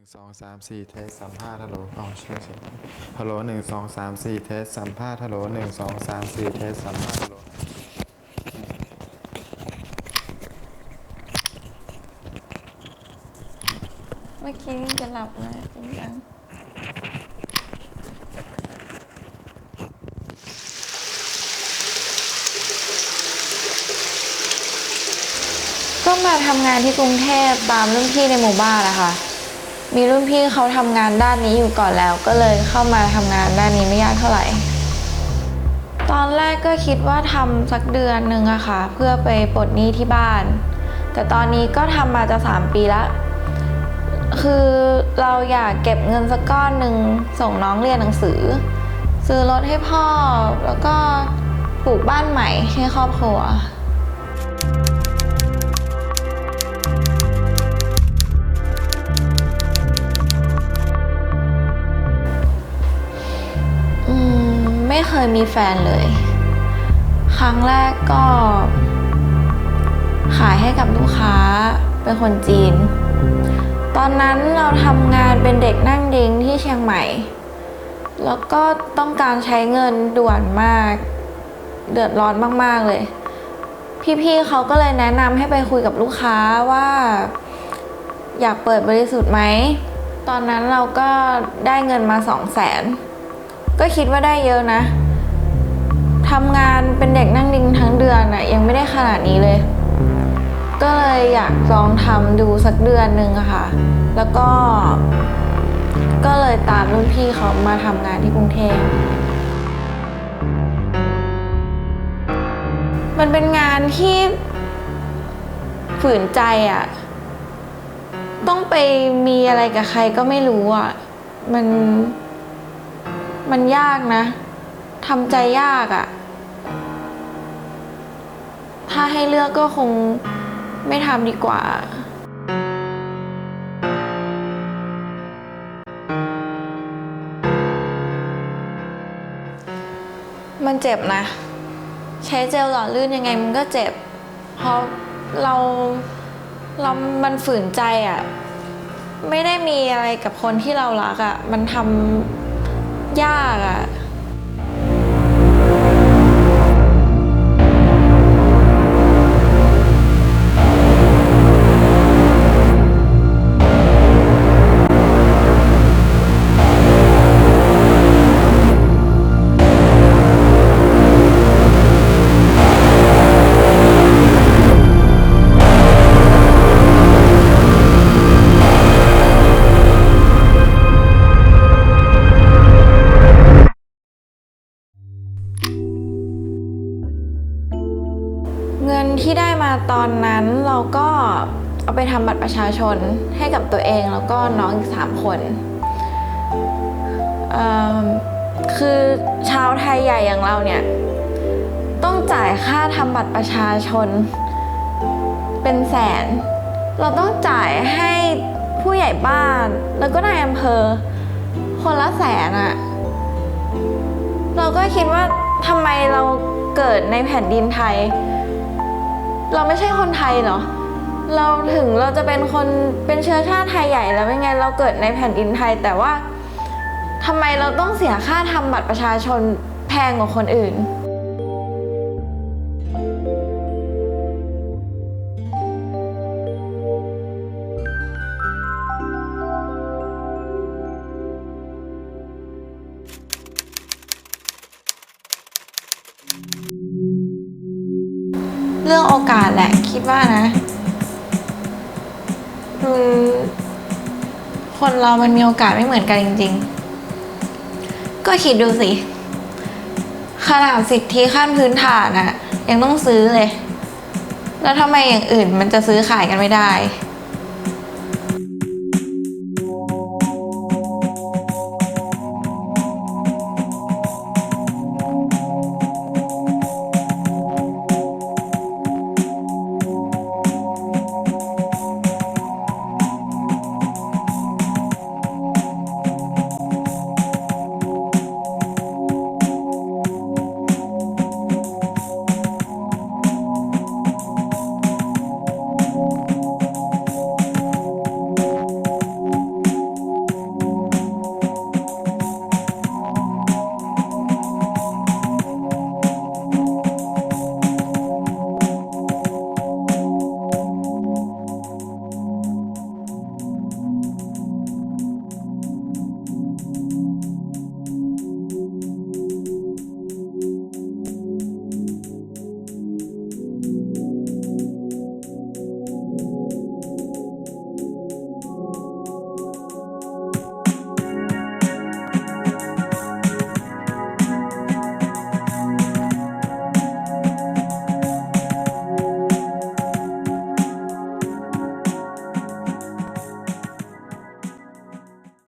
นึ่งสองสามสี่เทสสัมภาษณ์ฮัลโหลอ๋อใช่ใช่ฮัลโหลหนึ่งสองสามสี่เทสสัมภาษณ์ฮัลโหลหนึ่งสองสามสี่เทสสัมภาษณ์ฮัลโหลเมื่อกี้จะหลับนะจริงจังก็มาทำงานที่กรุงเทพตามรุ่นพี่ในหมู่บ้านนะคะ มีรุ่นพี่เขาทำงานด้านนี้อยู่ก่อนแล้ว ก็เลยเข้ามาทำงานด้านนี้ไม่ยากเท่าไหร่ ตอนแรกก็คิดว่าทำสักเดือนหนึ่งอะค่ะ เพื่อไปปลดหนี้ที่บ้าน แต่ตอนนี้ก็ทำมาจะสามปีล้วคือเราอยากเก็บเงินสักก้อนหนึ่งส่งน้องเรียนหนังสือ ซื้อรถให้พ่อแล้วก็ปลูกบ้านใหม่ให้ครอบครัว ยมีแฟนเลย ครั้งแรกก็ ขายให้กับลูกค้าเป็นคนจีน ตอนนั้นเราทำงานเป็นเด็กนั่งดิ้งที่เชียงใหม่ แล้วก็ต้องการใช้เงินด่วนมาก เดือดร้อนมาก ๆ เลย พี่ ๆเขาก็เลยแนะนำให้ไปคุยกับลูกค้าว่า อยากเปิดบริสุทธิ์ไหม ตอนนั้นเราก็ได้เงินมาสองแสนก็คิดว่าได้เยอะนะ ทำงานเป็นเด็กนั่งดิ้งทั้งเดือนอะยังไม่ได้ขนาดนี้เลย ก็เลยอยากลองทำดูสักเดือนหนึ่งอะค่ะ แล้วก็ ก็เลยตามรุ่นพี่เขามาทำงานที่กรุงเทพมันเป็นงานที่ฝืนใจอะต้องไปมีอะไรกับใครก็ไม่รู้อะมัน มันยากนะทำใจยากอะ ถ้าให้เลือกก็คงไม่ทำดีกว่า มันเจ็บนะ ใช้เจลหล่อลื่นยังไงมันก็เจ็บ เพราะเราเรามันฝืนใจอะ่ะ ไม่ได้มีอะไรกับคนที่เรารักอะ่ะ มันทำยากอะ ตอนนั้นเราก็เอาไปทำบัตรประชาชนให้กับตัวเองแล้วก็น้องอีกสามคนคือชาวไทยใหญ่อย่างเราเนี่ย ต้องจ่ายค่าทำบัตรประชาชน เป็นแสน เราต้องจ่ายให้ผู้ใหญ่บ้าน แล้วก็นายอำเภอ คนละแสนอะเราก็คิดว่าทำไมเราเกิดในแผ่นดินไทย เราไม่ใช่คนไทยเหรอ เราถึงเราจะเป็นคนเป็นเชื้อชาติไทยใหญ่แล้วเป็นไงเราเกิดในแผ่นดินไทย แต่ว่าทำไมเราต้องเสียค่าทำบัตรประชาชนแพงกว่าคนอื่น เรื่องโอกาสแหละ คิดว่านะคือคนเรามันมีโอกาสไม่เหมือนกันจริง ๆ ก็คิดดูสิ ขนาดสิทธิขั้นพื้นฐานอะยังต้องซื้อเลย แล้วทำไมอย่างอื่นมันจะซื้อขายกันไม่ได้